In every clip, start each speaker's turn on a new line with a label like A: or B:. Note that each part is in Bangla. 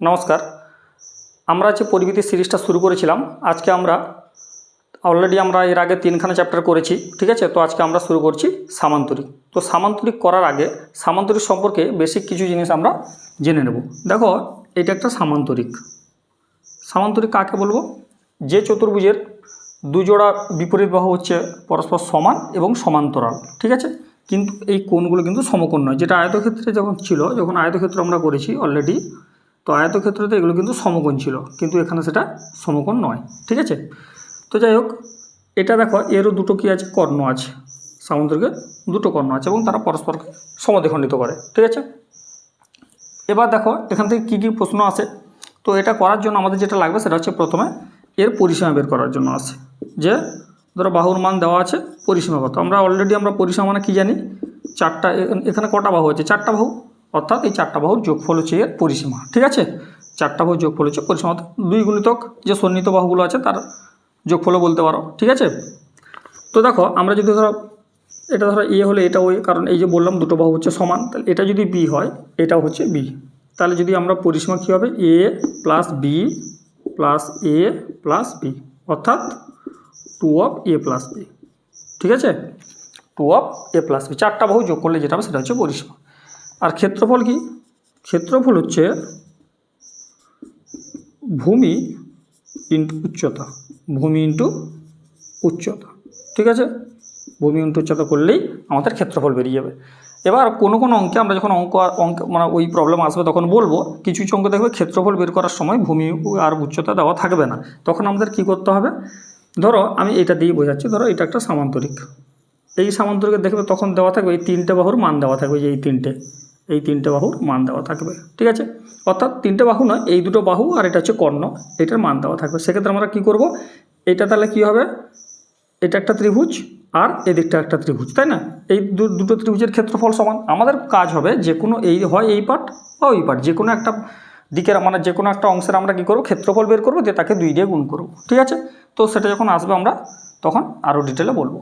A: নমস্কার। আমরা যে পরিমিতি সিরিজটা শুরু করেছিলাম, আজকে আমরা অলরেডি আমরা এর আগে তিনখানা চ্যাপ্টার করেছি, ঠিক আছে? তো আজকে আমরা শুরু করছি সামান্তরিক। তো সামান্তরিক করার আগে সামান্তরিক সম্পর্কে বেসিক কিছু জিনিস আমরা জেনে নেব। দেখো, এটা একটা সামান্তরিক। সামান্তরিক কাকে বলব? যে চতুর্ভুজের দুজোড়া বিপরীত বাহু হচ্ছে পরস্পর সমান এবং সমান্তরাল, ঠিক আছে? কিন্তু এই কোণগুলো কিন্তু সমকোণ নয়। যেটা আয়তক্ষেত্রে যখন ছিল, যখন আয়তক্ষেত্র আমরা করেছি অলরেডি তো আয়তক্ষেত্রতে এগুলো কিন্তু সমকোণ ছিল, কিন্তু এখানে সেটা সমকোণ নয়, ঠিক আছে? তো যাই হোক, এটা দেখো, এরও দুটো কী আছে? কর্ণ আছে, সামুদ্রিকের দুটো কর্ণ আছে এবং তারা পরস্পরকে সমদ্বিখণ্ডিত করে, ঠিক আছে? এবার দেখো, এখান থেকে কী কী প্রশ্ন আসে? তো এটা করার জন্য আমাদের যেটা লাগবে সেটা হচ্ছে প্রথমে এর পরিসীমা বের করার জন্য আসে, যে ধরো বাহুর মান দেওয়া আছে পরিসীমা কত আমরা অলরেডি আমরা পরিসীমা মানে কী জানি? চারটা এখানে কটা বাহু আছে? চারটা বাহু। অর্থাৎ এই চারটা বাহুর যোগফল হচ্ছে এর পরিসীমা, ঠিক আছে? চারটা বাহুর যোগফল হচ্ছে পরিসীমা দুই গুণিতক যে সন্নিহিত বাহুগুলো আছে তার যোগফলও বলতে পারো, ঠিক আছে? তো দেখো, আমরা যদি ধরো, এটা ধরো এ হলে এটা ওই কারণ এই যে বললাম দুটো বাহু হচ্ছে সমান, তাহলে এটা যদি বি হয়, এটাও হচ্ছে বি। তাহলে যদি আমরা পরিসীমা কী হবে? A plus B plus A plus B, অর্থাৎ two of A plus B, ঠিক আছে? Two of A plus B, চারটা বাহু যোগ করলে যেটা হবে সেটা হচ্ছে পরিসীমা। আর ক্ষেত্রফল কি? ক্ষেত্রফল হচ্ছে ভূমি ইন্টু উচ্চতা, ভূমি ইন্টু উচ্চতা, ঠিক আছে? ভূমি ইন্টু উচ্চতা করলেই আমাদের ক্ষেত্রফল বেরিয়ে যাবে। এবার কোনো কোনো অঙ্কে আমরা যখন অঙ্ক অঙ্ক মানে ওই প্রবলেম আসবে তখন বলব, কিছু কিছু অঙ্ক দেখবে ক্ষেত্রফল বের করার সময় ভূমি আর উচ্চতা দেওয়া থাকবে না। তখন আমাদের কি করতে হবে? ধরো আমি এটা দিয়ে বোঝাচ্ছি, ধরো এটা একটা সামান্তরিক। এই সামান্তরিকে দেখবে তখন দেওয়া থাকবে, এই তিনটে বাহুর মান দেওয়া থাকবে যে এই তিনটে। এই তিনটে বাহুর মান দেওয়া থাকবে, ঠিক আছে? অর্থাৎ তিনটে বাহু নয়, এই দুটো বাহু আর এটা হচ্ছে কর্ণ, এটার মান দেওয়া থাকবে। সেক্ষেত্রে আমরা কি করব? এটা তাহলে কি হবে? এটা একটা ত্রিভুজ আর এদিকটা একটা ত্রিভুজ, তাই না? এই দুটো ত্রিভুজের ক্ষেত্রফল সমান। আমাদের কাজ হবে যে কোনো এই, হয় এই পার্ট বা ওই পার্ট, যে কোনো একটা দিকের মানে যে কোনো একটা অংশের আমরা কী করব? ক্ষেত্রফল বের করব, দিয়ে তাকে দুই দিয়ে গুণ করব, ঠিক আছে? তো সেটা যখন আসবে আমরা, তখন আরও ডিটেলে বলব।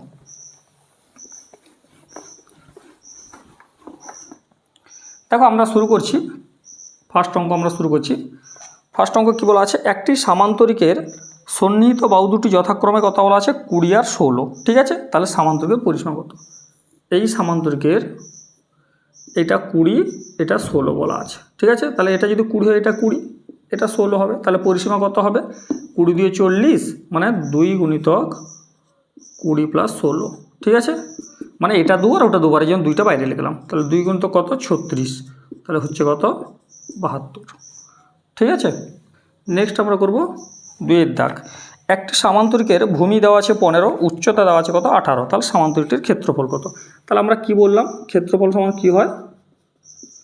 A: দেখো আমরা শুরু করছি। ফার্স্ট অঙ্ক আমরা শুরু করছি। ফার্স্ট অঙ্ক কী বলা আছে? একটি সামান্তরিকের সন্নিহিত বাহু দুটি যথাক্রমে কথা বলা আছে, কুড়ি আর ষোলো। ঠিক আছে? তাহলে সামান্তরিকের পরিসীমা কত? এই সামান্তরিকের এটা কুড়ি, এটা ষোলো বলা আছে। ঠিক আছে? তাহলে এটা যদি কুড়ি হয়, এটা কুড়ি, এটা ষোলো হবে। তাহলে পরিসীমা কত হবে? কুড়ি দিয়ে চল্লিশ মানে দুই গুণিতক কুড়ি প্লাস ষোলো। ঠিক আছে? মানে এটা দু আর ওটা দুবার, এই জন্য দুইটা বাইরে লিখলাম। তাহলে দুই গুণ তো কত? ছত্রিশ। তাহলে হচ্ছে কত? বাহাত্তর। ঠিক আছে? নেক্সট আমরা করব দুইয়ের দাগ। একটা সামান্তরিকের ভূমি দেওয়া আছে পনেরো, উচ্চতা দেওয়া আছে কত? আঠারো। তাহলে সামান্তরিকটির ক্ষেত্রফল কত? তাহলে আমরা কি বললাম? ক্ষেত্রফল সমান কী হয়?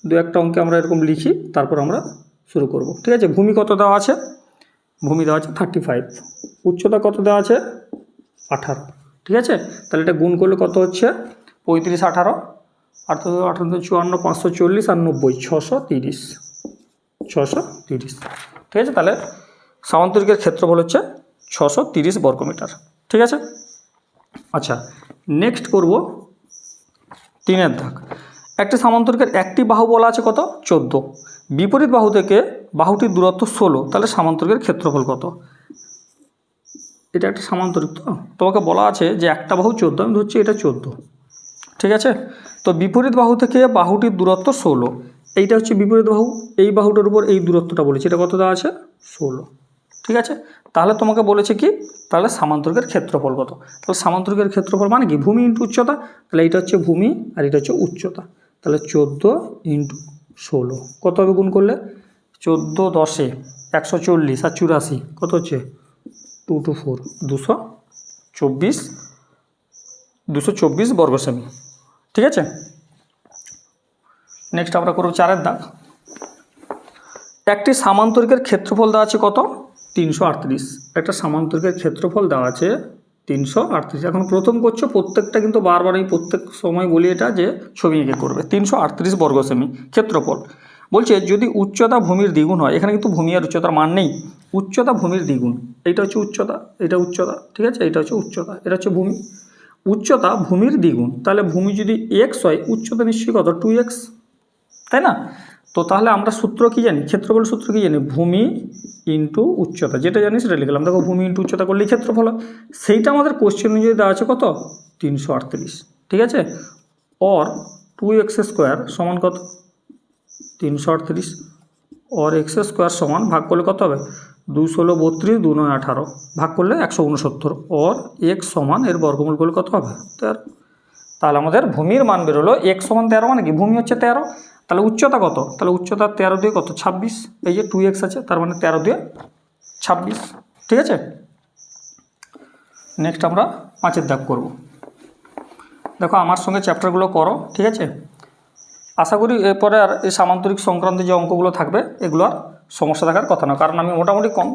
A: দু একটা অঙ্কে আমরা এরকম লিখি, তারপর আমরা শুরু করব। ঠিক আছে? ভূমি কত দেওয়া আছে? ভূমি দেওয়া আছে থার্টি ফাইভ উচ্চতা কত দেওয়া আছে? আঠারো। ঠিক আছে? তাহলে এটা গুণ করলে কত হচ্ছে? পঁয়ত্রিশ আঠারো আঠারো আঠারো, চুয়ান্ন, পাঁচশো চল্লিশ আর ছশো তিরিশ ছশো তিরিশ। ঠিক আছে? তাহলে সামান্তরিকের ক্ষেত্রফল হচ্ছে ছশো তিরিশ বর্গমিটার। ঠিক আছে? আচ্ছা নেক্সট করব তিনের দাগ একটি সামান্তরিকের একটি বাহু বলা আছে কত? চোদ্দ। বিপরীত বাহু থেকে বাহুটির দূরত্ব ষোলো। তাহলে সামান্তরিকের ক্ষেত্রফল কত? এটা একটা সামান্তরিক তো। তোমাকে বলা আছে যে একটা বাহু চোদ্দ, আমি ধরছি এটা চোদ্দ। ঠিক আছে? তো বিপরীত বাহু থেকে বাহুটির দূরত্ব ষোলো। এইটা হচ্ছে বিপরীত বাহু, এই বাহুটার উপর এই দূরত্বটা বলেছে। এটা কত দেওয়া আছে? ষোলো। ঠিক আছে? তাহলে তোমাকে বলেছে কি? তাহলে সামান্তরিকের ক্ষেত্রফল কত? তাহলে সামান্তরিকের ক্ষেত্রফল মানে কি? ভূমি ইন্টু উচ্চতা। তাহলে এইটা হচ্ছে ভূমি আর এটা হচ্ছে উচ্চতা। তাহলে চোদ্দ ইন্টু ষোলো। কত হবে গুণ করলে? চোদ্দ দশে একশো চল্লিশ আর চুরাশি। কত হচ্ছে? Two two four. দুশো চব্বিশ দুশো চব্বিশ বর্গ সেমি। ঠিক আছে? নেক্সট আমরা করব চারের দাগ। একটি সামান্তরিকের ক্ষেত্রফল দেওয়া আছে কত? তিনশো আটত্রিশ। একটা সামান্তরিকের ক্ষেত্রফল দেওয়া আছে তিনশো আটত্রিশ। এখন প্রথম করছ, প্রত্যেকটা কিন্তু বারবার আমি প্রত্যেক সময় বলি এটা যে ছবি এঁকে করবে। তিনশো আটত্রিশ বর্গ সেমি ক্ষেত্রফল। বলছে, যদি উচ্চতা ভূমির দ্বিগুণ হয়, এখানে কিন্তু ভূমি আর উচ্চতার মান নেই। উচ্চতা ভূমির দ্বিগুণ, এইটা হচ্ছে উচ্চতা এটা উচ্চতা, ঠিক আছে? এটা হচ্ছে উচ্চতা, এটা হচ্ছে ভূমি। উচ্চতা ভূমির দ্বিগুণ, তাহলে ভূমি যদি এক্স হয়, উচ্চতা নিশ্চয়ই কত? টু এক্স তাই না? তো তাহলে আমরা সূত্র কি জানি? ক্ষেত্রফল সূত্র কি জানি? ভূমি ইন্টু উচ্চতা, যেটা জানি সেটা লিখলাম দেখো, ভূমি ইন্টু উচ্চতা করলেই ক্ষেত্রফল সেইটা আমাদের কোশ্চেন অনুযায়ী দেওয়া আছে কত? তিনশো আটত্রিশ, ঠিক আছে? অর টু এক্স স্কোয়ার সমান কত? তিনশো আটত্রিশ। অর এক্স স্কোয়ার সমান ভাগ করলে কত হবে? দুই ষোলো বত্রিশ দু নয় আঠারো। ভাগ করলে একশো উনসত্তর। অর এক্স সমান এর বর্গমূল করলে কত হবে? তেরো। তাহলে আমাদের ভূমির মান বেরোলো এক্স সমান তেরো মানে কি? ভূমি হচ্ছে তেরো। তাহলে উচ্চতা কত? তাহলে উচ্চতা তেরো দিয়ে কত? ছাব্বিশ। এই যে টু এক্স আছে, তার মানে তেরো দিয়ে ছাব্বিশ। ঠিক আছে? নেক্সট আমরা পাঁচের দাগ করব। দেখো আমার সঙ্গে চ্যাপ্টারগুলো করো, ঠিক আছে? আশা করি এরপরে আর এই সামান্তরিক সংক্রান্ত যে অঙ্কগুলো থাকবে এগুলো আর সমস্যা থাকার কথা না কারণ আমি মোটামুটি কম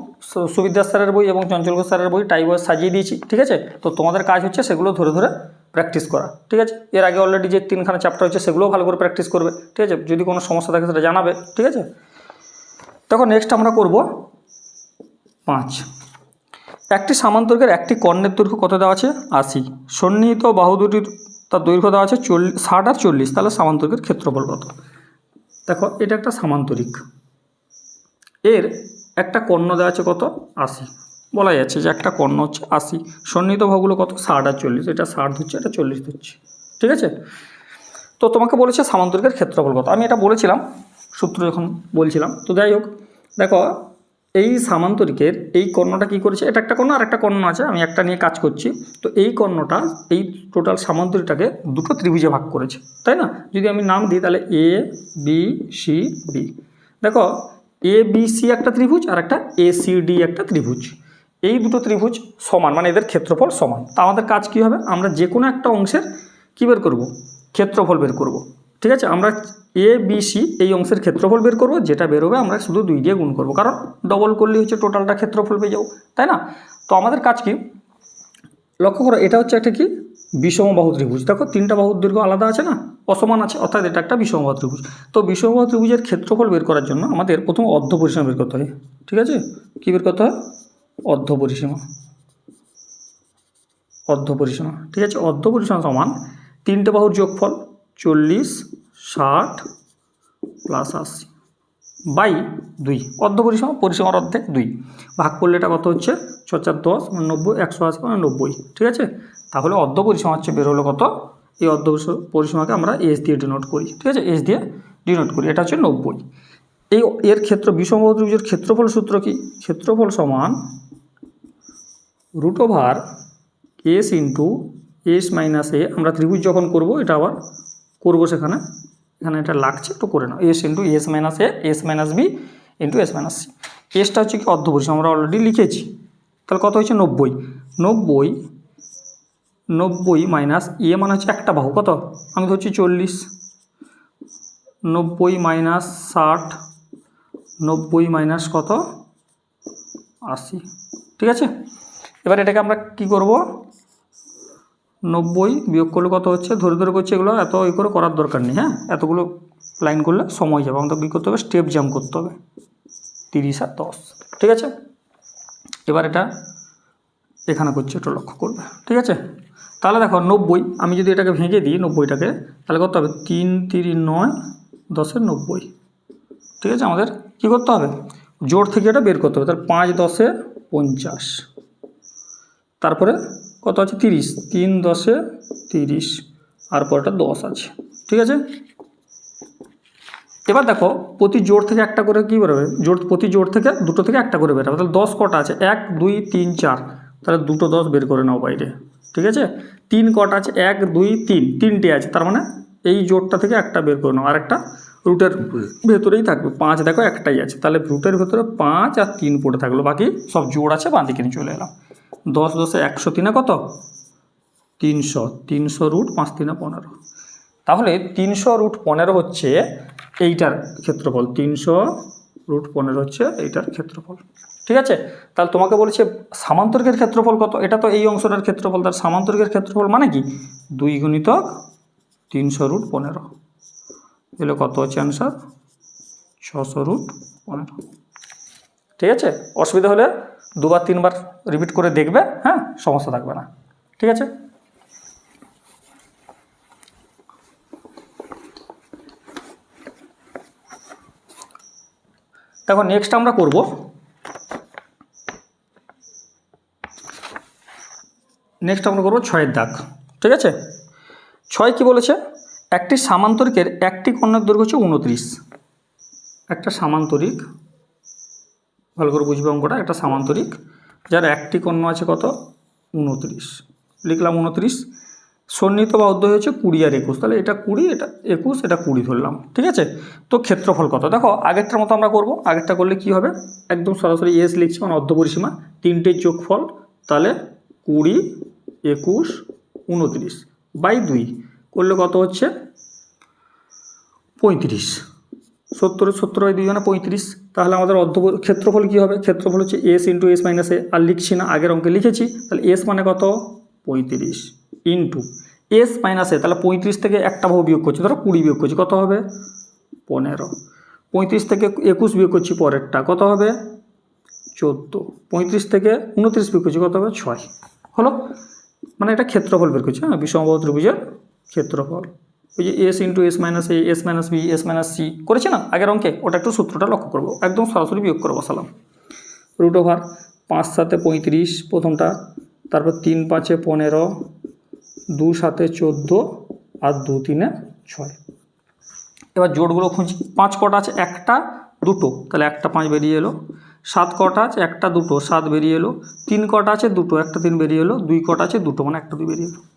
A: সুবিদ্যা স্যারের বই এবং চঞ্চল স্যারের বই, টাই বই সাজিয়ে দিয়েছি, ঠিক আছে? তো তোমাদের কাজ হচ্ছে সেগুলো ধরে ধরে প্র্যাকটিস করা, ঠিক আছে? এর আগে অলরেডি যে তিনখানা চ্যাপ্টার হচ্ছে সেগুলোও ভালো করে প্র্যাকটিস করবে, ঠিক আছে? যদি কোনো সমস্যা থাকে সেটা জানাবে, ঠিক আছে? তখন নেক্সট আমরা করব পাঁচ। একটি সামান্তরিকের একটি কর্ণের দৈর্ঘ্য কত দেওয়া আছে? আশি। সন্নিহিত বাহু দুটির তার দৈর্ঘ্য দেওয়া আছে চল্লিশ ষাট আর চল্লিশ, তাহলে সামান্তরিকের ক্ষেত্রফল কত? দেখো, এটা একটা সামান্তরিক। এর একটা কর্ণ দেওয়া আছে কত? আশি। বলা যাচ্ছে যে একটা কর্ণ হচ্ছে আশি। সন্নিহিত ভাগগুলো কত? ষাট আর চল্লিশ। এটা ষাট ধরছে, এটা চল্লিশ ধরছে। ঠিক আছে? তো তোমাকে বলেছে সামান্তরিকের ক্ষেত্রফল কত? আমি এটা বলেছিলাম, সূত্র যখন বলছিলাম। তো যাই হোক, দেখো এই সামান্তরিকের এই কর্ণটা কি করেছে? এটা একটা কর্ণ আর একটা কর্ণ আছে, আমি একটা নিয়ে কাজ করছি। তো এই কর্ণটা, এই টোটাল সামান্তরিকটাকে দুটো ত্রিভুজে ভাগ করেছে, তাই না? যদি আমি নাম দিই, তাহলে এ বি সি ডি দেখো এ বি সি একটা ত্রিভুজ, আর একটা এ সি ডি একটা ত্রিভুজ। এই দুটো ত্রিভুজ সমান মানে এদের ক্ষেত্রফল সমান। তা আমাদের কাজ কী হবে? আমরা যে কোনো একটা অংশের কী বের করব? ক্ষেত্রফল বের করব। ঠিক আছে? আমরা এ বি সি এই অংশের ক্ষেত্রফল বের করব, যেটা বেরোবে আমরা শুধু দুই দিয়ে গুণ করব। কারণ ডবল করলে হচ্ছে টোটালটা ক্ষেত্রফল পেয়ে যাব, তাই না? তো আমাদের কাজ কি? লক্ষ্য করো, এটা হচ্ছে একটা কি? বিষমবাহু ত্রিভুজ। দেখো, তিনটা বাহুর দৈর্ঘ্য আলাদা আছে না? অসমান আছে, অর্থাৎ এটা একটা বিষমবাহু ত্রিভুজ। তো বিষমবাহু ত্রিভুজের ক্ষেত্রফল বের করার জন্য আমাদের প্রথম অর্ধ পরিসীমা বের করতে হয়। ঠিক আছে? কী বের করতে হয়? অর্ধ পরিসীমা। অর্ধ পরিসীমা। ঠিক আছে? অর্ধ পরিসীমা সমান তিনটে বাহুর যোগফল। চল্লিশ, ষাট প্লাস আশি বাই দুই। অর্ধ পরিসীমা, পরিসীমার অর্ধেক দুই। ভাগ করলে এটা কত হচ্ছে? ছ চার দশ নব্বই একশো আশি মানে নব্বই ঠিক আছে? তাহলে অর্ধ পরিসীমা হচ্ছে বের হলো কত? এই অর্ধ পরিস- পরিসীমাকে আমরা এস দিয়ে ডিনোট করি। ঠিক আছে? এস দিয়ে ডিনোট করি। এটা হচ্ছে নব্বই। এই এর ক্ষেত্র বিষম ক্ষেত্রফল সূত্র কি? ক্ষেত্রফল সমান root over S into S minus A আমরা ত্রিভুজ যখন করব, এটা আবার করব সেখানে। এখানে এটা লাগছে, একটু করে নাও। S into S minus A S minus B into S minus C এসটা হচ্ছে কি অর্ধপরিসীমা, আমরা অলরেডি লিখেছি। তাহলে কত হচ্ছে নব্বই। নব্বই নব্বই মাইনাস এ মানে হচ্ছে একটা বাহু, কত? আমি ধরছি চল্লিশ। নব্বই মাইনাস ষাট, নব্বই মাইনাস কত? আশি। ঠিক আছে? এবার এটাকে আমরা কি করব? নব্বই বিয়োগ করলে কত হচ্ছে? ধরে ধরে করছে এগুলো, এত ই করে করার দরকার নেই হ্যাঁ? এতগুলো লাইন করলে সময় যাবে। আমাদের কী করতে হবে? স্টেপ জাম্প করতে হবে। তিরিশ আর দশ, ঠিক আছে? এবার এটা এখানে করছে একটু লক্ষ্য করবে, ঠিক আছে? তাহলে দেখো, নব্বই, আমি যদি এটাকে ভেঙে দিই, নব্বইটাকে, তাহলে করতে হবে তিন তিরি নয়, দশের নব্বই, ঠিক আছে? আমাদের কি করতে হবে? জোর থেকে এটা বের করতে হবে। তাহলে পাঁচ দশে পঞ্চাশ, তারপরে কত আছে? তিরিশ। তিন দশে তিরিশ। আর পরটা দশ আছে। ঠিক আছে? এবার দেখো, প্রতি জোর থেকে একটা করে কী বেরোবে? জোর প্রতি জোর থেকে দুটো থেকে একটা করে বেরোবে। তাহলে দশ কটা আছে? এক, দুই, তিন, চার। তাহলে দুটো দশ বের করে নাও বাইরে। ঠিক আছে? তিন কটা আছে? এক, দুই, তিন। তিনটে আছে। তার মানে এই জোরটা থেকে একটা বের করে নাও। আর একটা রুটের ভেতরেই থাকবে। পাঁচ দেখো, একটাই আছে। তাহলে রুটের ভেতরে পাঁচ আর তিন পড়ে থাকল। বাকি সব জোর আছে বাঁ দিকে নিয়ে চলে এলাম। দশ দশে একশো তিনে কত? তিনশো তিনশো রুট পাঁচ তিনে পনেরো। তাহলে তিনশো রুট পনেরো হচ্ছে এইটার ক্ষেত্রফল। তিনশো রুট পনেরো হচ্ছে এইটার ক্ষেত্রফল। ঠিক আছে? তাহলে তোমাকে বলেছে সামান্তরিকের ক্ষেত্রফল কত? এটা তো এই অংশটার ক্ষেত্রফল। তার সামান্তরিকের ক্ষেত্রফল মানে কি? দুই গুণিতক তিনশো রুট পনেরো। এগুলো কত হচ্ছে অ্যান্সার ছশো রুট পনেরো। ঠিক আছে? অসুবিধা হলে দুবার, তিনবার রিপিট করে দেখবে হ্যাঁ সমস্যা থাকবে না। ঠিক আছে? দেখো নেক্সট আমরা করব নেক্সট আমরা করব ছয়ের দাগ। ঠিক আছে? ছয় কি বলেছে? একটি সামান্তরিকের একটি কর্ণের দৈর্ঘ্য হচ্ছে উনত্রিশ। একটা সামান্তরিক ভালো করে বুঝবে অঙ্কটা। একটা সামান্তরিক। যার একটি কর্ণ আছে কত? উনত্রিশ। লিখলাম উনত্রিশ। সন্নিহিত বা অধ্যয় হচ্ছে কুড়ি আর একুশ। তাহলে এটা কুড়ি, এটা একুশ, এটা কুড়ি ধরলাম। ঠিক আছে? তো ক্ষেত্রফল কত? দেখো, আগেরটার মতো আমরা করব। আগেরটা করলে কি হবে? একদম সরাসরি এস লিখছি মানে অর্ধ পরিসীমা। তিনটে যোগফল, তাহলে কুড়ি, একুশ, উনত্রিশ। বাই দুই। করলে কত হচ্ছে? পঁয়ত্রিশ। সত্তর সত্তর দুই মানে পঁয়ত্রিশ। তাহলে আমাদের অর্ধ ক্ষেত্রফল কী হবে? ক্ষেত্রফল হচ্ছে S into S minus A আর লিখছি না, আগের অঙ্কে লিখেছি। তাহলে এস মানে কত? পঁয়ত্রিশ ইন্টু এস মাইনাস এ তাহলে পঁয়ত্রিশ থেকে একটা ভাব বিয়োগ করছি, ধরো কুড়ি বিয়োগ করছি। কত হবে? পনেরো। পঁয়ত্রিশ থেকে একুশ বিয়োগ করছি পরেরটা। কত হবে? চোদ্দ। পঁয়ত্রিশ থেকে উনত্রিশ বিয়োগ করছি, কত হবে? ছয়। হলো? মানে এটা ক্ষেত্রফল বের করছি হ্যাঁ? বিষমবাহু ত্রিভুজের ক্ষেত্রফল। ওই যে S into S minus A S minus B S minus C করেছে না? আগের অঙ্কে। ওটা একটু সূত্রটা লক্ষ্য করব। একদম সরাসরি বিয়োগ করে বসালাম রুট ওভার পাঁচ সাতে পঁয়ত্রিশ, প্রথমটা। তারপর তিন পাঁচে পনেরো, দু সাতে চোদ্দ, আর দু তিনে ছয়। এবার জোটগুলো খুঁজি পাঁচ কটা আছে, একটা, দুটো। তাহলে একটা পাঁচ বেরিয়ে এলো। সাত কটা আছে, একটা, দুটো। সাত বেরিয়ে এলো। তিন কটা আছে, দুটো। একটা, তিন বেরিয়ে এলো। দুই কটা আছে, দুটো। মানে একটা, দুই বেরিয়ে এলো।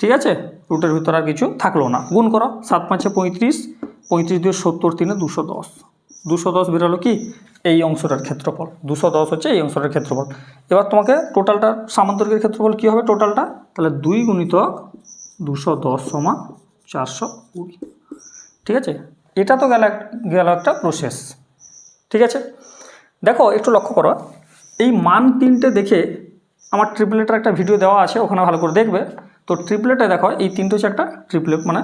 A: ঠিক আছে? রুটের ভিতর আর কিছু থাকল না। গুণ করো, সাত পাঁচে পঁয়ত্রিশ পঁয়ত্রিশ দিয়ে সত্তর, তিনে দুশো দশ। দুশো দশ বেরোলো কি? এই অংশটার ক্ষেত্রফল। দুশো দশ হচ্ছে এই অংশটার ক্ষেত্রফল। এবার তোমাকে টোটালটা সামান্তরিকের ক্ষেত্রফল কী হবে টোটালটা তাহলে দুই গুণিতক দুশো দশ সমান চারশো কুড়ি। ঠিক আছে? এটা তো গেল গেল একটা প্রসেস ঠিক আছে? দেখো, একটু লক্ষ্য করো। এই মান তিনটে দেখে আমার ট্রিপলেটার একটা ভিডিও দেওয়া আছে, ওখানে ভালো করে দেখবে। তো ট্রিপলেটে দেখো, এই তিনটে হচ্ছে একটা ট্রিপলেট মানে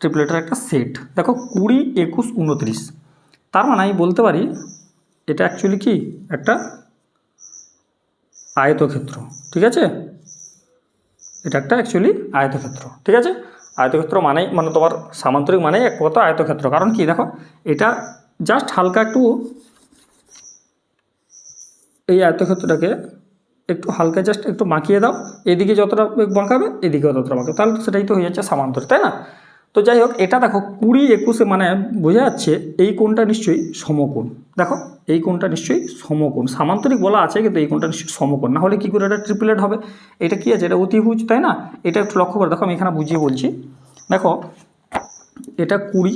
A: ট্রিপলেটের একটা সেট দেখো, কুড়ি, একুশ, উনত্রিশ। তার মানে আমি বলতে পারি, এটা অ্যাকচুয়ালি কি? একটা আয়তক্ষেত্র, ঠিক আছে? এটা একটা অ্যাকচুয়ালি আয়তক্ষেত্র, ঠিক আছে? আয়তক্ষেত্র মানেই মানে তোমার সামান্তরিক মানেই এক কথা আয়তক্ষেত্র। কারণ কি, দেখো, এটা জাস্ট হালকা একটু এই আয়তক্ষেত্রটাকে একটু হালকা জাস্ট একটু বাঁকিয়ে দাও। এদিকে যতটা বাঁকাবে এদিকেও ততটা বাঁকাবে তাহলে তো সেটাই তো হয়ে যাচ্ছে সামান্তরিক তাই না? তো যাই হোক, এটা দেখো কুড়ি একুশে মানে বোঝা যাচ্ছে এই কোণটা নিশ্চয়ই সমকোণ। দেখো, এই কোণটা নিশ্চয়ই সমকোণ। সামান্তরিক বলা আছে, কিন্তু এই কোণটা নিশ্চয়ই সমকোণ। না হলে কী করে এটা ট্রিপলেট হবে? এটা কি আছে? এটা অতিভুজ, তাই না? এটা একটু লক্ষ্য করে দেখো, আমি এখানে বুঝিয়ে বলছি। দেখো, এটা কুড়ি,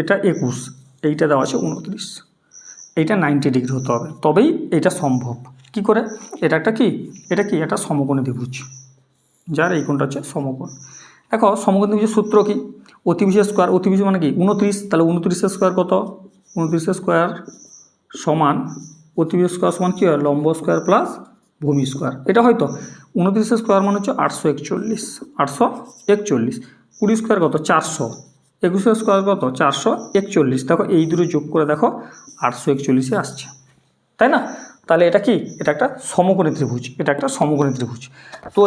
A: এটা একুশ, এইটা দেওয়া আছে উনত্রিশ। এইটা নাইনটি ডিগ্রি হতে হবে। তবেই এটা সম্ভব। কি করে? এটা একটা কি? এটা কি? এটা সমকোণী ত্রিভুজ। যার এই কোণটা হচ্ছে সমকোণ। দেখো, সমকোণ ত্রিভুজের সূত্র কি? অতিভুজের স্কোয়ার অতিভুজ মানে কি? উনত্রিশ। তাহলে উনত্রিশের স্কোয়ার কত? উনত্রিশের স্কোয়ার সমান অতিভুজ স্কোয়ার সমান কী হয়? লম্ব স্কোয়ার প্লাস ভূমি স্কোয়ার এটা হয়তো উনত্রিশের স্কোয়ার মানে হচ্ছে আটশো একচল্লিশ। আটশো একচল্লিশ। কুড়ি স্কোয়ার কত? চারশো। একুশের স্কোয়ার কত? চারশো একচল্লিশ। দেখো, এই দুটো যোগ করে দেখো, আটশো একচল্লিশে আসছে। তাই না? তাহলে এটা কি? এটা একটা সমকোণী ত্রিভুজ, এটা একটা সমকোণী ত্রিভুজ। তো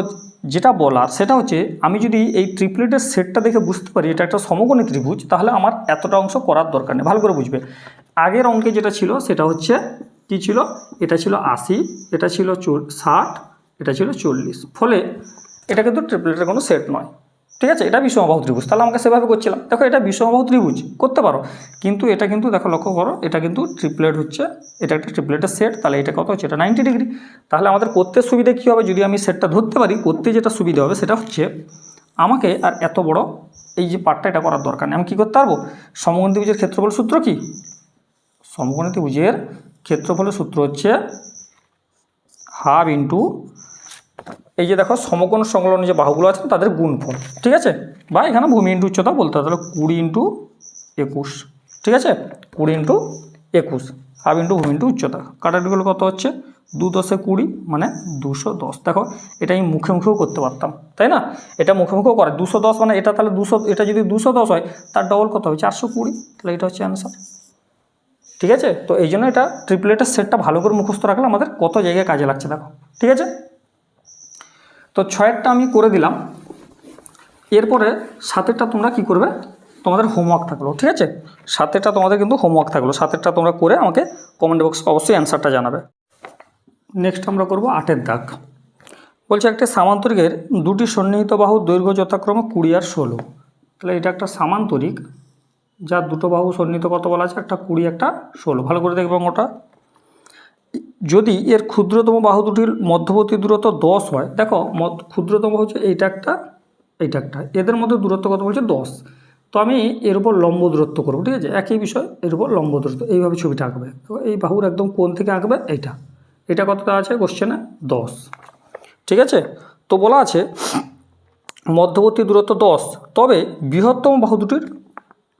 A: যেটা বলার সেটা হচ্ছে, আমি যদি এই ট্রিপলেটের সেটটা দেখে বুঝতে পারি, এটা একটা সমকোণী ত্রিভুজ, তাহলে আমার এতটা অংশ করার দরকার নেই। ভালো করে বুঝবে। আগের অঙ্কে যেটা ছিল, সেটা হচ্ছে কি ছিল? এটা ছিল আশি, এটা ছিল ষাট, এটা ছিল চল্লিশ। ফলে এটা কিন্তু ট্রিপলেটের কোনো সেট নয়। ঠিক আছে? এটা বিষমবাহু ত্রিভুজ। তাহলে আমাকে সেভাবে করছিলাম। দেখো, এটা বিষমবাহু ত্রিভুজ, করতে পারো। কিন্তু এটা কিন্তু, দেখো, লক্ষ্য করো, এটা কিন্তু ট্রিপলেট হচ্ছে, এটা একটা ট্রিপলেটের সেট তাহলে এটা কত হচ্ছে? এটা নাইনটি ডিগ্রি তাহলে আমাদের করতে সুবিধা কী হবে? যদি আমি সেটটা ধরতে পারি, করতে যেটা সুবিধা হবে, সেটা হচ্ছে আমাকে আর এত বড় এই যে পার্টটা এটা করার দরকার নেই। আমি কী করতে পারব? সমগণ ত্রিভুজের ক্ষেত্রফল সূত্র কি? সমগণ ত্রিভুজের ক্ষেত্রফলের সূত্র হচ্ছে হাফ ইন্টু এই যে দেখো সমকোণ সংলগ্ন যে বাহুগুলো আছে তাদের গুণফল, ঠিক আছে? বা এখানে ভূমি ইন্টু উচ্চতা বলতে হবে, তাহলে কুড়ি ইন্টু একুশ, ঠিক আছে? কুড়ি ইন্টু একুশ, হাফ ইন্টু ভূমি ইন্টু উচ্চতা। কাটাটিগুলো কত হচ্ছে? দু দশে কুড়ি মানে দুশো দশ। দেখো, এটা আমি মুখে মুখেও করতে পারতাম, তাই না? এটা মুখে মুখেও করে। দুশো দশ মানে এটা তাহলে দুশো, এটা যদি দুশো দশ হয়, তার ডবল কত হবে? চারশো কুড়ি। তাহলে এটা হচ্ছে অ্যান্সার ঠিক আছে? তো এই জন্য এটা ট্রিপলেটের সেটটা ভালো করে মুখস্থ রাখলে আমাদের কত জায়গায় কাজে লাগছে, দেখো, ঠিক আছে? তো ছয়েরটা আমি করে দিলাম। এরপরে সাতেরটা তোমরা কি করবে? তোমাদের হোমওয়ার্ক থাকল, ঠিক আছে? সাতেরটা তোমাদের কিন্তু হোমওয়ার্ক থাকল। সাতেরটা তোমরা করে আমাকে কমেন্ট বক্স অবশ্যই অ্যান্সারটা জানাবে। নেক্সট আমরা করব আটের দাগ। বলছে একটা সামান্তরিকের দুটি সন্নিহিত বাহু দৈর্ঘ্য যথাক্রমে কুড়ি আর ষোলো। তাহলে এটা একটা সামান্তরিক, যার দুটো বাহু সন্নিহিত কত বলা আছে? একটা কুড়ি, একটা ষোলো। ভালো করে দেখবেন ওটা যদি এর ক্ষুদ্রতম বাহু দুটির মধ্যবর্তী দূরত্ব দশ হয়, দেখো ক্ষুদ্রতম হচ্ছে এইটা একটা এইটা একটা, এদের মধ্যে দূরত্ব কত বলছে দশ। তো আমি এর উপর লম্ব দূরত্ব করব, ঠিক আছে? একই বিষয়, এর উপর লম্ব দূরত্ব, এইভাবে ছবিটা আঁকবে। এই বাহুর একদম কোন থেকে আঁকবে এইটা। এটা কতটা আছে কোশ্চেনে দশ। ঠিক আছে? তো বলা আছে মধ্যবর্তী দূরত্ব দশ, তবে বৃহত্তম বাহু দুটির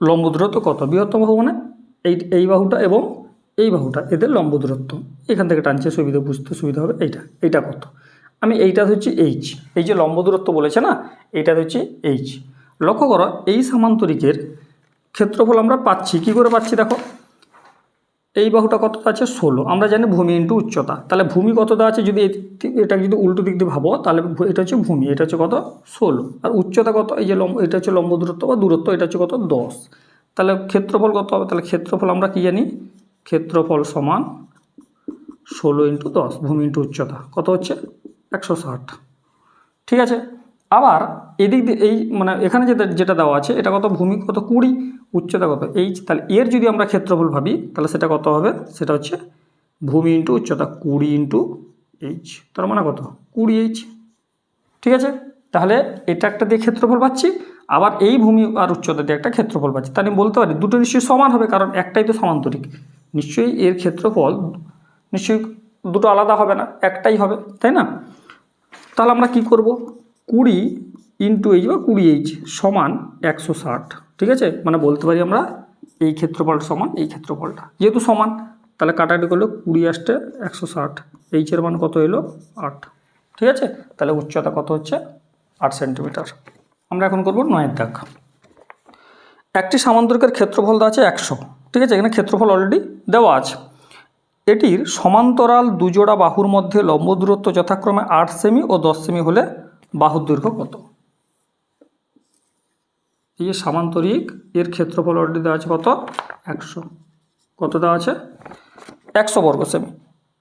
A: লম্ব দূরত্ব কত? বৃহত্তম বাহু মানে এই এই বাহুটা এবং এই বাহুটা, এদের লম্ব দূরত্ব। এখান থেকে টানছে, সুবিধা বুঝতে সুবিধা হবে এইটা। এইটা কত? আমি এইটা হচ্ছে এইচ এই যে লম্ব দূরত্ব বলেছে না, এইটা হচ্ছে এইচ লক্ষ্য করো, এই সামান্তরিকের ক্ষেত্রফল আমরা পাচ্ছি। কি করে পাচ্ছি দেখো? এই বাহুটা কত আছে? ষোলো। আমরা জানি ভূমি ইন্টু উচ্চতা। তাহলে ভূমি কতটা আছে? যদি এটা যদি উল্টো দিক দিয়ে ভাবো, তাহলে এটা হচ্ছে ভূমি, এটা হচ্ছে কত? ষোলো। আর উচ্চতা কত? এই যে লম্ব, এটা হচ্ছে লম্ব দূরত্ব বা দূরত্ব, এটা হচ্ছে কত? দশ। তাহলে ক্ষেত্রফল কত হবে? তাহলে ক্ষেত্রফল আমরা কি জানি? ক্ষেত্রফল সমান ষোলো ইন্টু দশ, ভূমি ইন্টু উচ্চতা। কত হচ্ছে? একশো ষাট। ঠিক আছে? আবার এদিক দিয়ে এই মানে এখানে যেটা যেটা দেওয়া আছে, এটা কত? ভূমি কত? কুড়ি। উচ্চতা কত? এইচ। তাহলে এর যদি আমরা ক্ষেত্রফল ভাবি, তাহলে সেটা কত হবে? সেটা হচ্ছে ভূমি ইন্টু উচ্চতা কুড়ি ইন্টু এইচ। তার মানে কত? কুড়ি এইচ। ঠিক আছে? তাহলে এটা একটা দিয়ে ক্ষেত্রফল পাচ্ছি, আবার এই ভূমি আর উচ্চতা দিয়ে একটা ক্ষেত্রফল পাচ্ছি। তাহলে বলতে পারি দুটো নিশ্চয়ই সমান হবে, কারণ একটাই তো সমান্তরিক। নিশ্চয়ই এর ক্ষেত্রফল নিশ্চয়ই দুটো আলাদা হবে না, একটাই হবে, তাই না? তাহলে আমরা কি করব? কুড়ি ইন্টু এইচ বা কুড়ি এইচ সমান একশো ষাট, ঠিক আছে? মানে বলতে পারি আমরা এই ক্ষেত্রফলটা সমান এই ক্ষেত্রফলটা। যেহেতু সমান, তাহলে কাটাকাটি করলে কুড়ি আসতে একশো ষাট এইচের মান কত এলো? আট, ঠিক আছে? তাহলে উচ্চতা কত হচ্ছে? আট সেন্টিমিটার। আমরা এখন করব নয়ের দাগ। একটি সামান্তরিকের ক্ষেত্রফল দেওয়া আছে একশো। ঠিক আছে? এখানে ক্ষেত্রফল অলরেডি দেওয়া আছে। এটির সমান্তরাল দুজোড়া বাহুর মধ্যে লম্ব দূরত্ব যথাক্রমে আট সেমি ও দশ সেমি হলে বাহুর দৈর্ঘ্য কত? এই যে সামান্তরিক, এর ক্ষেত্রফল অলরেডি দেওয়া আছে কত? একশো। কত দেওয়া আছে? একশো বর্গ সেমি।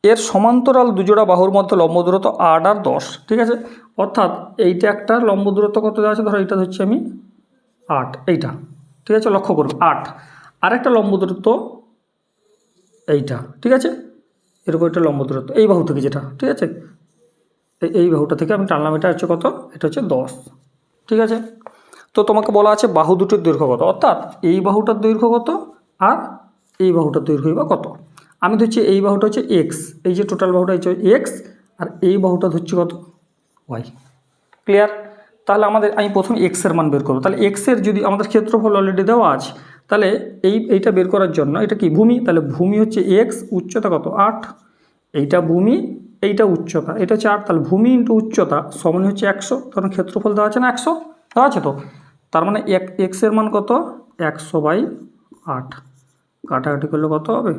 A: এর সমান্তরাল দুজোড়া বাহুর মধ্যে লম্ব দূরত্ব আট আর দশ, ঠিক আছে? অর্থাৎ এইটা একটা লম্ব দূরত্ব কত দেওয়া আছে? ধরো এইটা হচ্ছে আমি আট, এইটা। ঠিক আছে? লক্ষ্য করবে আট। আরেকটা লম্ব দূরত্ব এইটা, ঠিক আছে? এরকম একটা লম্ব দূরত্ব, এই বাহু থেকে যেটা, ঠিক আছে? এই এই বাহুটা থেকে আমি টানলাম, এটা হচ্ছে কত? এটা হচ্ছে দশ, ঠিক আছে? তো তোমাকে বলা আছে বাহু দুটোর দৈর্ঘ্য কত? অর্থাৎ এই বাহুটার দৈর্ঘ্য কত আর এই বাহুটার দৈর্ঘ্য বা কত? আমি ধরছি এই বাহুটা হচ্ছে এক্স এই যে টোটাল বাহুটা হচ্ছে এক্স আর এই বাহুটা ধরছি কত? ওয়াই ক্লিয়ার তাহলে আমাদের, আমি প্রথম এক্সের মান বের করব। তাহলে এক্সের যদি আমাদের ক্ষেত্রফল অলরেডি দেওয়া আছে তাহলে এই, এইটা বের করার জন্য, এটা কি ভূমি? তাহলে ভূমি হচ্ছে এক্স উচ্চতা কত? আট। এইটা ভূমি, এইটা উচ্চতা। এটা হচ্ছে আট, তাহলে ভূমি ইন্টু উচ্চতা সমান হচ্ছে একশো। কারণ ক্ষেত্রফল দেওয়া আছে না একশো? দেওয়া আছে তো? তার মানে এক এক্সের মান কত? একশো বাই আট। কাটাকাটি করলে কত হবে?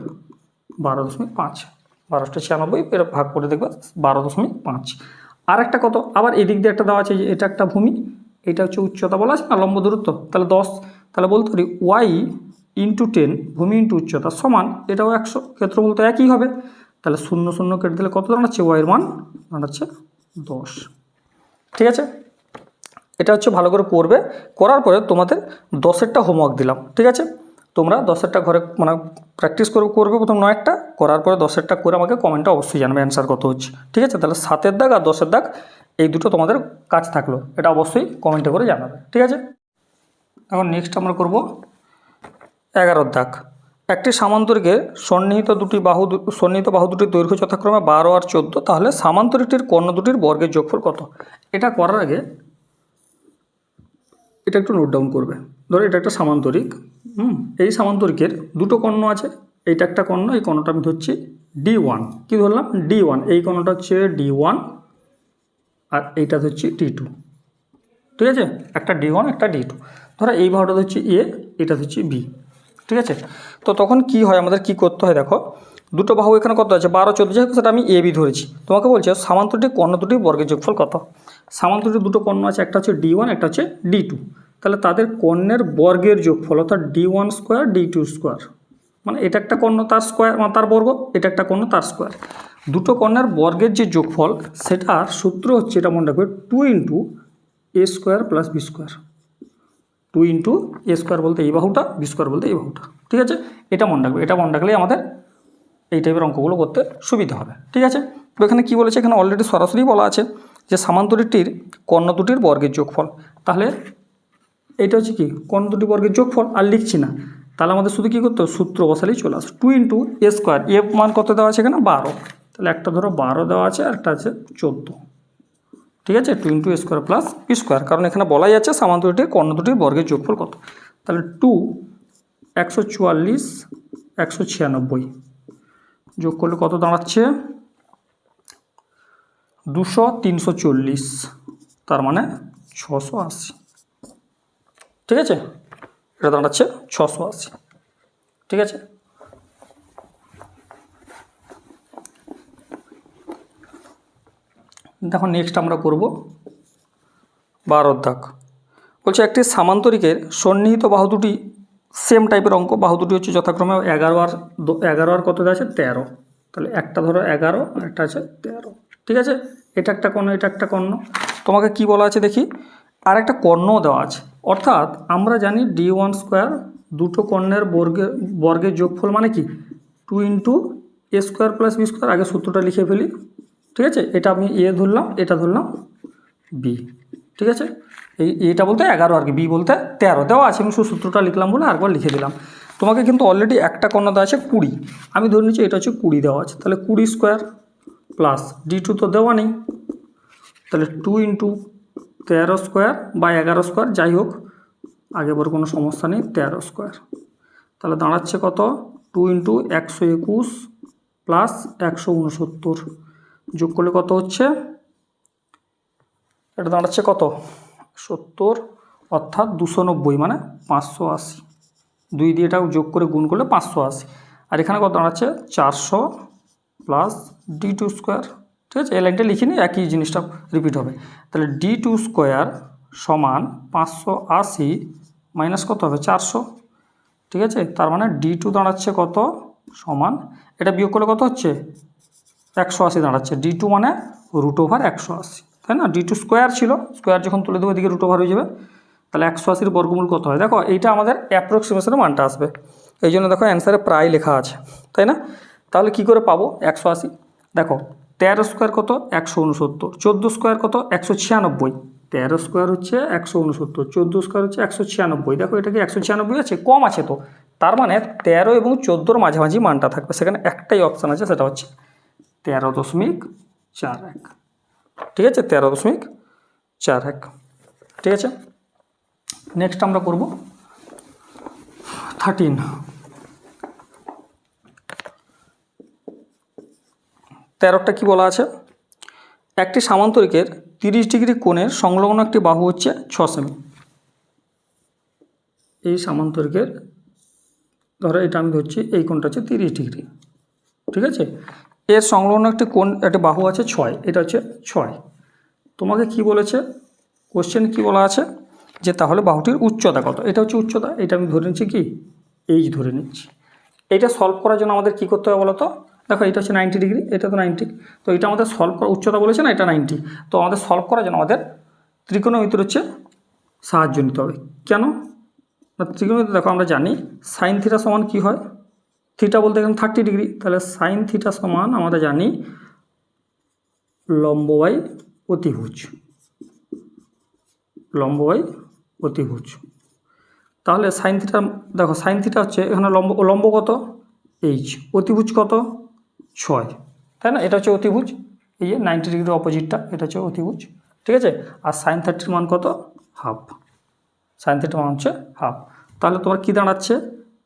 A: বারো দশমিক পাঁচ। বারোশো ছিয়ানব্বই এর ভাগ করে দেখবে, বারো দশমিক পাঁচ। আর একটা কত? আবার এদিক দিয়ে একটা দেওয়া আছে যে এটা একটা ভূমি, এটা হচ্ছে উচ্চতা বলা আছে না লম্ব দূরত্ব? তাহলে দশ তাহলে বলতে পারি ওয়াই ইন্টু টেন ভূমি ইন্টু উচ্চতা সমান, এটাও একশো ক্ষেত্রফল তো একই হবে। তাহলে শূন্য শূন্য কেটে দিলে কত দাঁড়াচ্ছে? ওয়াইয়ের মান দাঁড়াচ্ছে দশ। ঠিক আছে? এটা হচ্ছে ভালো করে করবে। করার পরে তোমাদের দশেরটা হোমওয়ার্ক দিলাম। ঠিক আছে? তোমরা দশেরটা ঘরে মানে প্র্যাকটিস করে, করবে প্রথম নয়েরটা। করার পরে দশেরটা করে আমাকে কমেন্টে অবশ্যই জানাবে অ্যান্সার কত হচ্ছে। ঠিক আছে? তাহলে সাতের দাগ আর দশের দাগ এই দুটো তোমাদের কাজ থাকল। এটা অবশ্যই কমেন্টে করে জানাবে। ঠিক আছে? এখন নেক্সট আমরা করব এগারোর দাগ। একটি সামান্তরিকে সন্নিহিত দুটি বাহু সন্নিহিত বাহু দুটির দৈর্ঘ্য যথাক্রমে বারো আর চোদ্দ, তাহলে সামান্তরিকটির কর্ণ দুটির বর্গের যোগফল কত? এটা করার আগে এটা একটু নোট ডাউন করবে। ধরো এটা একটা সামান্তরিক, হুম, এই সামান্তরিকের দুটো কর্ণ আছে, এইটা একটা কর্ণ, এই কর্ণটা আমি ধরছি ডি ওয়ান কী ধরলাম? ডি ওয়ান এই কর্ণটা হচ্ছে ডি ওয়ান আর এইটা ধরছি ডি টু ঠিক আছে? একটা ডি ওয়ান একটা ডি টু ধরো এই বাহুটা হচ্ছে এ এটা হচ্ছে বি ঠিক আছে? তো তখন কি হয়? আমাদের কি করতে হয় দেখো? দুটো বাহু এখানে কত আছে? বারো, চোদ্দ, যাই সেটা আমি এ বি ধরেছি। তোমাকে বলছে সামান্তরিক কর্ণ দুটি বর্গের যোগফল কত? সামান্তরিক দুটো কর্ণ আছে, একটা হচ্ছে ডি ওয়ান একটা হচ্ছে ডি টু তাহলে তাদের কর্ণের বর্গের যোগফল অর্থাৎ D one square D two square মানে এটা একটা কর্ণ, তার স্কোয়ার মানে তার বর্গ, এটা একটা কর্ণ, তার স্কোয়ার দুটো কর্ণের বর্গের যে যোগফল, সেটার সূত্র হচ্ছে, এটা মনে রাখবে two into A square plus B square two into A square বলতে এই বাহুটা বি স্কোয়ার বলতে এই বাহুটা। ঠিক আছে? এটা মনে রাখবে। এটা মনে রাখলেই আমাদের এই টাইপের অঙ্কগুলো করতে সুবিধা হবে। ঠিক আছে? তো এখানে কী বলেছে? এখানে অলরেডি সরাসরি বলা আছে যে সামান্তরিকটির কর্ণ দুটির বর্গের যোগফল। তাহলে এটা হচ্ছে কি? কর্ণ দুটি বর্গের যোগফল, আর লিখছি না। তাহলে আমাদের শুধু কী করতে সূত্র বসালেই চলে আসে টু ইন্টু এ স্কোয়ার এ মান কত দেওয়া আছে এখানে? বারো। তাহলে একটা ধরো বারো দেওয়া আছে, আর একটা আছে চোদ্দ। ঠিক আছে? Two into square plus square কারণ এখানে বলাই আছে সামান্তরিকটির কর্ণ দুটির বর্গের যোগফল কত? তাহলে টু একশো চুয়াল্লিশ, একশো ছিয়ানব্বই। যোগ করলে কত দাঁড়াচ্ছে? দুশো তিনশো চল্লিশ। তার মানে ছশো আশি। ঠিক আছে? এটা দাঁড়াচ্ছে ছশো আশি। ঠিক আছে? দেখো নেক্সট আমরা করব বারো দাগ বলছে একটি সামান্তরিকের সন্নিহিত বাহু দুটি সেম টাইপের অঙ্ক, বাহু দুটি হচ্ছে যথাক্রমে এগারো আর এগারো আর কত আছে? তেরো। তাহলে একটা ধরো এগারো আর একটা আছে তেরো। ঠিক আছে? এটা একটা কর্ণ, এটা একটা কর্ণ। তোমাকে কি বলা আছে দেখি? আর একটা কর্ণও দেওয়া আছে। অর্থাৎ আমরা জানি ডি ওয়ান স্কোয়ার দুটো কর্ণের বর্গের বর্গের যোগফল মানে কি? Two into A square plus B square আগে সূত্রটা লিখে ফেলি। ঠিক আছে? এটা আমি এ ধরলাম, এটা ধরলাম বি ঠিক আছে? এই এটা বলতে এগারো আর কি বি বলতে তেরো, দেওয়া আছে, আমি শুধু সূত্রটা লিখলাম বলে আরেকবার লিখে দিলাম। তোমাকে কিন্তু অলরেডি একটা কর্ণ দেওয়া আছে কুড়ি, আমি ধরে নিচ্ছি এটা হচ্ছে কুড়ি দেওয়া আছে, তাহলে কুড়ি স্কোয়ার প্লাস ডি টু তো দেওয়া নেই, তাহলে টু ইন্টু তেরো স্কোয়ার বা এগারো স্কোয়ার যাই হোক, আগে বড় কোনো সমস্যা নেই, তেরো স্কোয়ার তাহলে দাঁড়াচ্ছে কত? টু ইন্টু একশো একুশ প্লাস একশো উনসত্তর। যোগ করলে কত হচ্ছে? এটা দাঁড়াচ্ছে কত? সত্তর, অর্থাৎ দুশো নব্বই মানে পাঁচশো আশি। দুই দিয়ে এটা যোগ করে গুণ করলে পাঁচশো আশি। আর এখানে কত দাঁড়াচ্ছে? চারশো প্লাস ডি টু স্কোয়ার। ঠিক আছে, এই লাইনটা লিখিনি, একই জিনিসটা রিপিট হবে। তাহলে ডি টু স্কোয়ার সমান পাঁচশো আশি মাইনাস কত হবে? চারশো। ঠিক আছে, তার মানে ডি টু দাঁড়াচ্ছে কত? সমান। এটা বিয়োগ করলে কত হচ্ছে? একশো আশি দাঁড়াচ্ছে। ডি টু মানে রুট ওভার একশো আশি, তাই না? ডি টু স্কোয়ার ছিল স্কোয়ার যখন তুলে দেবো এদিকে রুট ওভার হয়ে যাবে। তাহলে একশো আশির বর্গমূল কত হয়? দেখো, এইটা আমাদের অ্যাপ্রক্সিমেশনের মানটা আসবে। এই জন্য দেখো অ্যান্সারে প্রায় লেখা আছে, তাই না? তাহলে কি করে পাবো? একশো আশি। দেখো, তেরো স্কোয়ার কত? একশো উনসত্তর। চোদ্দ স্কোয়ার কত? একশো ছিয়ানব্বই। তেরো স্কোয়ার হচ্ছে একশো উনসত্তর। চোদ্দ স্কোয়ার হচ্ছে একশো ছিয়ানব্বই। দেখো, এটা কি একশো ছিয়ানব্বই আছে? কম আছে তো। তার মানে তেরো এবং চোদ্দোর মাঝামাঝি মানটা থাকবে। সেখানে একটাই অপশান আছে, সেটা হচ্ছে তেরো দশমিক চার এক। ঠিক আছে? তেরো দশমিক চার এক। ঠিক আছে? নেক্সট আমরা করব থার্টিন তেরোটা কি বলা আছে? একটি সামান্তরিকের তিরিশ ডিগ্রি কোণের সংলগ্ন একটি বাহু হচ্ছে ছ সেমি। এই সামান্তরিকের, ধরো এটা আমি ধরছি, এই কোণটা হচ্ছে তিরিশ ডিগ্রি। ঠিক আছে? এর সংলগ্ন একটি কোন একটা বাহু আছে ছয়, এটা হচ্ছে ছয়। তোমাকে কি বলেছে? কোশ্চেন কি বলা আছে? যে তাহলে বাহুটির উচ্চতা কত? এটা হচ্ছে উচ্চতা, এটা আমি ধরে নিচ্ছি কি? এইচ ধরে নিচ্ছি। এটা সলভ করার জন্য আমাদের কী করতে হবে বলো তো দেখো, এটা হচ্ছে নাইনটি ডিগ্রি এটা তো নাইনটি তো এটা আমাদের সলভ করা উচ্চতা বলেছে না, এটা নাইনটি তো আমাদের সলভ করার জন্য আমাদের ত্রিকোণমিতির হচ্ছে সাহায্য নিতে হবে। কেন? না, ত্রিকোণমিতি দেখো, আমরা জানি সাইন থিটা সমান কী হয়? থিটা বলতে এখানে থার্টি ডিগ্রি তাহলে সাইন থিটা সমান আমরা জানি লম্ব বাই অতিভুজ। লম্ব বাই অতিভুজ। তাহলে সাইন থিটা দেখো সাইন থিটা হচ্ছে এখানে লম্ব লম্ব কত? এইচ অতিভুজ কত? ছয়। তাই না? এটা হচ্ছে অতিভুজ। এই যে নাইনটি ডিগ্রি অপোজিটটা এটা হচ্ছে অতিভুজ। ঠিক আছে? আর সাইন থার্টির মান কত? হাফ সাইন থিটার মান হচ্ছে হাফ তাহলে তোমার কী দাঁড়াচ্ছে?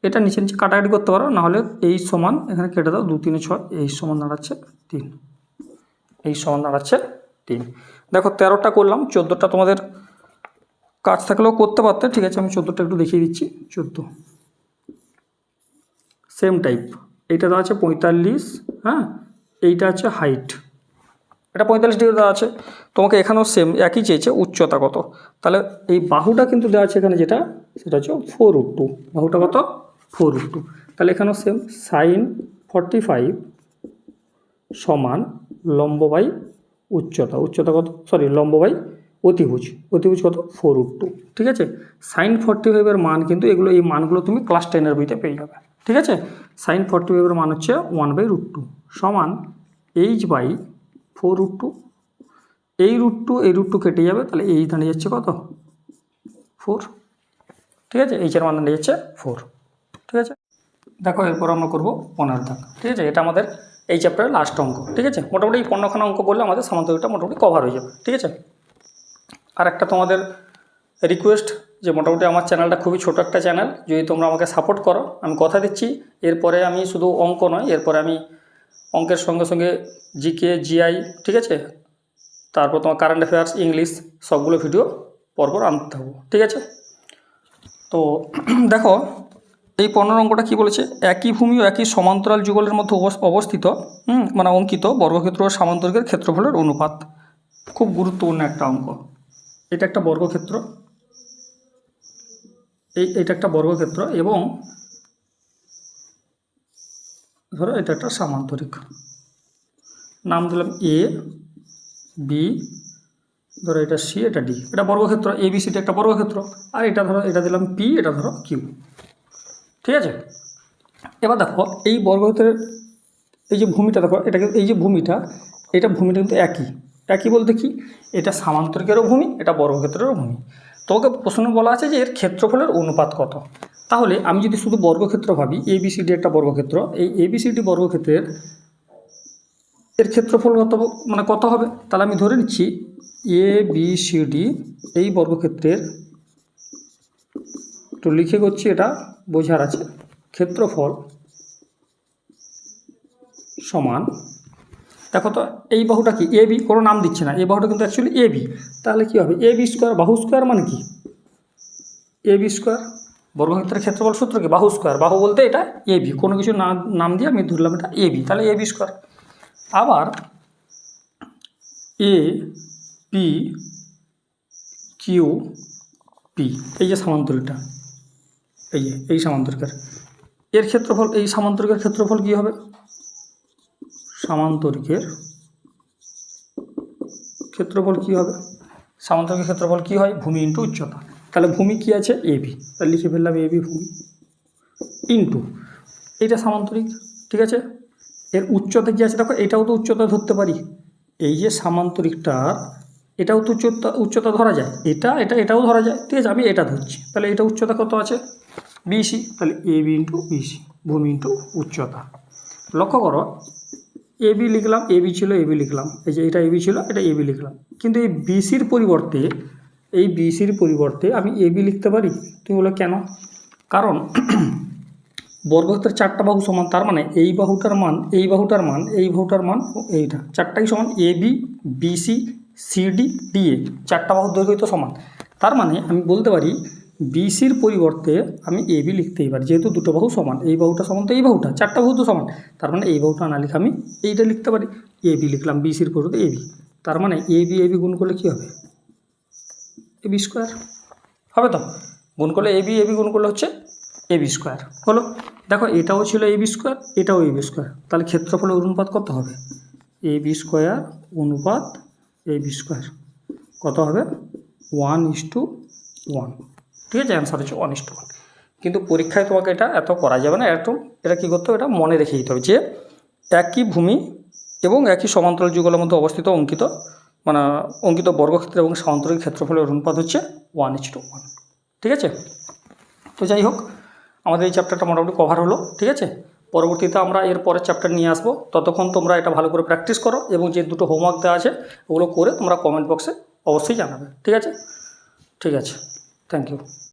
A: এটা নিচে নিচে কাটাকাটি করতে পারো, নাহলে এই সমান এখানে কেটে দাও, দু, তিনে, ছয়, এই সমান দাঁড়াচ্ছে তিন। এই সমান দাঁড়াচ্ছে তিন। দেখো তেরোটা করলাম, চোদ্দোটা তোমাদের কাজ থাকলেও করতে পারতে, ঠিক আছে, আমি চোদ্দোটা একটু দেখিয়ে দিচ্ছি, চোদ্দ। সেম টাইপ, এইটা দেওয়া আছে পঁয়তাল্লিশ হ্যাঁ এইটা আছে হাইট। এটা পঁয়তাল্লিশ ডিগ্রি দেওয়া আছে, তোমাকে এখানেও সেম, একই চেয়েছে, উচ্চতা কত? তাহলে এই বাহুটা কিন্তু দেওয়া আছে এখানে যেটা, সেটা হচ্ছে ফোর রুট টু বাহুটা কত? ফোর রুট টু তাহলে এখানেও সেম সাইন ফর্টি ফাইভ সমান লম্ব বাই উচ্চতা। উচ্চতা কত? সরি লম্ব বাই অতিভুজ। অতিভুজ কত? ফোর রুট টু ঠিক আছে? সাইন ফর্টি ফাইভের মান কিন্তু এগুলো, এই মানগুলো তুমি ক্লাস টেনের বইতে পেয়ে যাবে। ঠিক আছে? সাইন ফর্টি ফাইভের মান হচ্ছে ওয়ান বাই রুট টু সমান H by four root two এই রুট টু এই রুট টু কেটে যাবে, তাহলে এই দাঁড়িয়ে যাচ্ছে কত? ফোর ঠিক আছে? এইচের মান দাঁড়িয়ে যাচ্ছে ফোর ঠিক আছে? দেখো, এরপর আমরা করব পনেরো দাগ, ঠিক আছে? এটা আমাদের এই চ্যাপ্টারের লাস্ট অঙ্ক, ঠিক আছে? মোটামুটি পনেরোখানা অঙ্ক করলে আমাদের সামান্তরিকটা মোটামুটি কভার হয়ে যাবে, ঠিক আছে? আর একটা তোমাদের রিকোয়েস্ট যে মোটামুটি আমার চ্যানেলটা খুবই ছোট একটা চ্যানেল যদি তোমরা আমাকে সাপোর্ট করো, আমি কথা দিচ্ছি। এরপরে আমি শুধু অঙ্ক নয়, এরপরে আমি অঙ্কের সঙ্গে সঙ্গে জিকে জিআই ঠিক আছে? তারপর তোমার কারেন্ট অ্যাফেয়ার্স ইংলিশ সবগুলো ভিডিও পরপর আনতে থাকব, ঠিক আছে? তো, দেখো এই পনেরো অঙ্কটা কী বলেছে? একই ভূমি ও একই সমান্তরাল যুগলের মধ্যে অবস- অবস্থিত মানে অঙ্কিত বর্গক্ষেত্র ও সামান্তরিকের ক্ষেত্রফলের অনুপাত। খুব গুরুত্বপূর্ণ একটা অঙ্ক। এটা একটা বর্গক্ষেত্র। এই, এটা একটা বর্গক্ষেত্র এবং ধরো এটা একটা সামান্তরিক। নাম দিলাম এ বি ধরো এটা সি এটা ডি এটা বর্গক্ষেত্র এ বি একটা বর্গক্ষেত্র। আর এটা ধরো, এটা দিলাম পি এটা ধরো কিউ ঠিক আছে? এবার দেখো, এই বর্গক্ষেত্রের এই যে ভূমিটা, দেখো, এটা এই যে ভূমিটা, এটা ভূমিটা কিন্তু একই। একই বলতে কি? এটা সামান্তরিকেরও ভূমি, এটা বর্গক্ষেত্রেরও ভূমি। তোমাকে প্রশ্ন বলা আছে যে এর ক্ষেত্রফলের অনুপাত কত? তাহলে আমি যদি শুধু বর্গক্ষেত্র ভাবি এ বি সি ডি একটা বর্গক্ষেত্র, এই এ বি সি ডি বর্গক্ষেত্রের এর ক্ষেত্রফল কত মানে কত হবে? তাহলে আমি ধরে নিচ্ছি এ বি সি ডি এই বর্গক্ষেত্রের তো লিখে করছি এটা বোঝার আছে। ক্ষেত্রফল সমান, দেখো তো, এই বাহুটা কি এ বি কোনো নাম দিচ্ছে না। এই বাহুটা কিন্তু অ্যাকচুয়ালি এ বি তাহলে কী হবে? এ বি স্কোয়ার বাহু স্কোয়ার মানে কি? এ বি স্কোয়ার বর্গক্ষেত্রের ক্ষেত্রফল সূত্র কি? বাহু স্কোয়ার বাহু বলতে এটা এ বি কোনো কিছু না, নাম দিয়ে আমি ধরলাম এটা এ বি তাহলে এ বি স্কোয়ার আবার এ পি কিউ পি এই যে সামান্তরিকটা এই যে এই সামান্তরিকের। এর ক্ষেত্রফল, এই সামান্তরিকের ক্ষেত্রফল কী হবে? সামান্তরিকের ক্ষেত্রফল কী হবে? সামান্তরিকের ক্ষেত্রফল কী হয়? ভূমি ইন্টু উচ্চতা। তাহলে ভূমি কী আছে? এ বি তাহলে লিখে ফেললাম এ বি ভূমি ইন্টু এইটা সামান্তরিক, ঠিক আছে? এর উচ্চতা কী আছে? দেখো, এটাও তো উচ্চতা ধরতে পারি। এই যে সামান্তরিকটার, এটাও তো উচ্চতা উচ্চতা ধরা যায়। এটা এটা, এটাও ধরা যায়। ঠিক আছে, আমি এটা ধরছি। তাহলে এটা উচ্চতা কত আছে? বিসি তাহলে এ বি ইন্টু বিসি ভূমি ইন্টু উচ্চতা। লক্ষ্য করো এ বি লিখলাম এ বি ছিল এ বি লিখলাম। এই যে এটা এ বি ছিল, এটা এ বি লিখলাম। কিন্তু এই বিসির পরিবর্তে, এই বিসির পরিবর্তে আমি এ বি লিখতে পারি? তুমি বলো কেন? কারণ বর্গক্ষেত্রের চারটা বাহু সমান, তার মানে এই বাহুটার মান, এই বাহুটার মান, এই বাহুটার মান এইটা। চারটাই সমান A B BC CD DA চারটা বাহুর দৈর্ঘ্য তো সমান। তার মানে আমি বলতে পারি বিসির পরিবর্তে আমি এ বি লিখতেই পারি যেহেতু দুটো বাহু সমান এই বাহুটা সমান তো এই বাহুটা চারটা বাহু তো সমান তার মানে এই বাহুটা না লিখে আমি এইটা লিখতে পারি এ বি লিখলাম বিসির পরিবর্তে এ বি তার মানে এ বি এ বি গুণ করলে কী হবে এ বি স্কোয়ার হবে তো গুণ করলে এ বি এ বি গুণ করলে হচ্ছে এ বি স্কোয়ার হলো দেখো এটাও ছিল এ বি স্কোয়ার এটাও এ বি স্কোয়ার তাহলে ক্ষেত্রফলের অনুপাত কত হবে এ বি স্কোয়ার অনুপাত এ বি স্কোয়ার কত হবে ওয়ান ইস টু ওয়ান ঠিক আছে অ্যান্সার হচ্ছে ওয়ান ইস টু ওয়ান কিন্তু পরীক্ষায় তোমাকে এটা এত করা যাবে না, একদম এটা কী করতে হবে, এটা মনে রেখে দিতে হবে যে একই ভূমি এবং একই সমান্তরাল যুগলের মধ্যে অবস্থিত অঙ্কিত মানে অঙ্কিত বর্গক্ষেত্র এবং সমান্তরিক ক্ষেত্রফলের অনুপাত হচ্ছে ওয়ান ইস টু ওয়ান ঠিক আছে? তো যাই হোক, আমাদের এই চ্যাপ্টারটা মোটামুটি কভার হলো, ঠিক আছে? পরবর্তীতে আমরা এর পরের চ্যাপ্টার নিয়ে আসব। ততক্ষণ তোমরা এটা ভালো করে প্র্যাকটিস করো এবং যে দুটো হোমওয়ার্ক দেওয়া আছে, ওগুলো করে তোমরা কমেন্ট বক্সে অবশ্যই জানাবে। ঠিক আছে? ঠিক আছে। Thank you